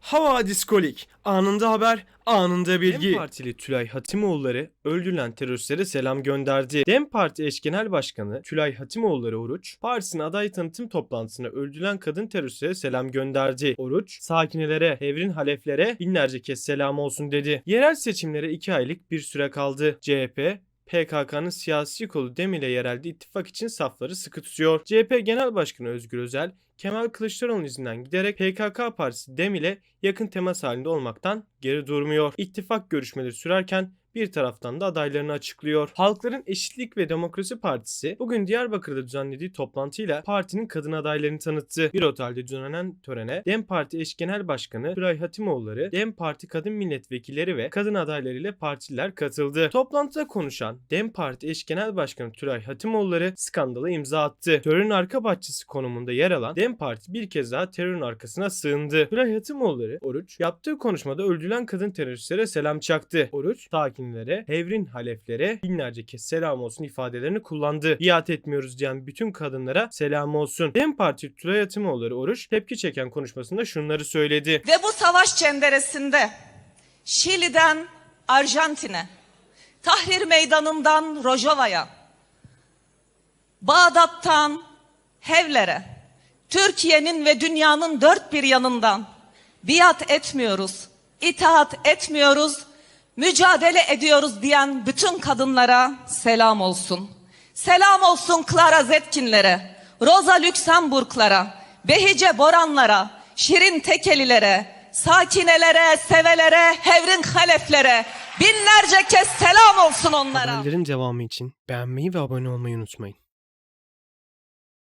Hava diskolik. Anında haber, anında bilgi. Dem Partili Tülay Hatimoğulları öldürülen teröristlere selam gönderdi. Dem Parti eş genel başkanı Tülay Hatimoğulları Oruç, partisinin aday tanıtım toplantısına öldürülen kadın teröristlere selam gönderdi. Oruç, sakinelere, Hevrin haleflere binlerce kez selam olsun dedi. Yerel seçimlere 2 aylık bir süre kaldı. CHP, PKK'nın siyasi kolu DEM ile yerelde ittifak için safları sıkı tutuyor. CHP Genel Başkanı Özgür Özel, Kemal Kılıçdaroğlu'nun izinden giderek PKK partisi DEM ile yakın temas halinde olmaktan geri durmuyor. İttifak görüşmeleri sürerken bir taraftan da adaylarını açıklıyor. Halkların Eşitlik ve Demokrasi Partisi bugün Diyarbakır'da düzenlediği toplantıyla partinin kadın adaylarını tanıttı. Bir otelde düzenlenen törene DEM Parti eş genel başkanı Tülay Hatimoğulları, DEM Parti kadın milletvekilleri ve kadın adaylarıyla partililer katıldı. Toplantıda konuşan DEM Parti eş genel başkanı Tülay Hatimoğulları skandala imza attı. Terörün arka bahçesi konumunda yer alan DEM Parti bir kez daha terörün arkasına sığındı. Tülay Hatimoğulları, Oruç, yaptığı konuşmada öldürülen kadın teröristlere selam çaktı. Oruç, sakinlere, Hevrin haleflere binlerce kez selam olsun ifadelerini kullandı. Biat etmiyoruz diyen bütün kadınlara selam olsun. DEM Parti Tülay Hatimoğulları Oruç tepki çeken konuşmasında şunları söyledi. Ve bu savaş cenderesinde Şili'den Arjantin'e, Tahrir Meydanı'ndan Rojava'ya, Bağdat'tan Hevler'e, Türkiye'nin ve dünyanın dört bir yanından biat etmiyoruz, itaat etmiyoruz, mücadele ediyoruz diyen bütün kadınlara selam olsun. Selam olsun Clara Zetkinlere, Rosa Luxemburg'lara, Behice Boranlara, Şirin Tekelilere, sakinelere, sevelere, Hevrin Haleflere binlerce kez selam olsun onlara. Haberlerin devamı için beğenmeyi ve abone olmayı unutmayın.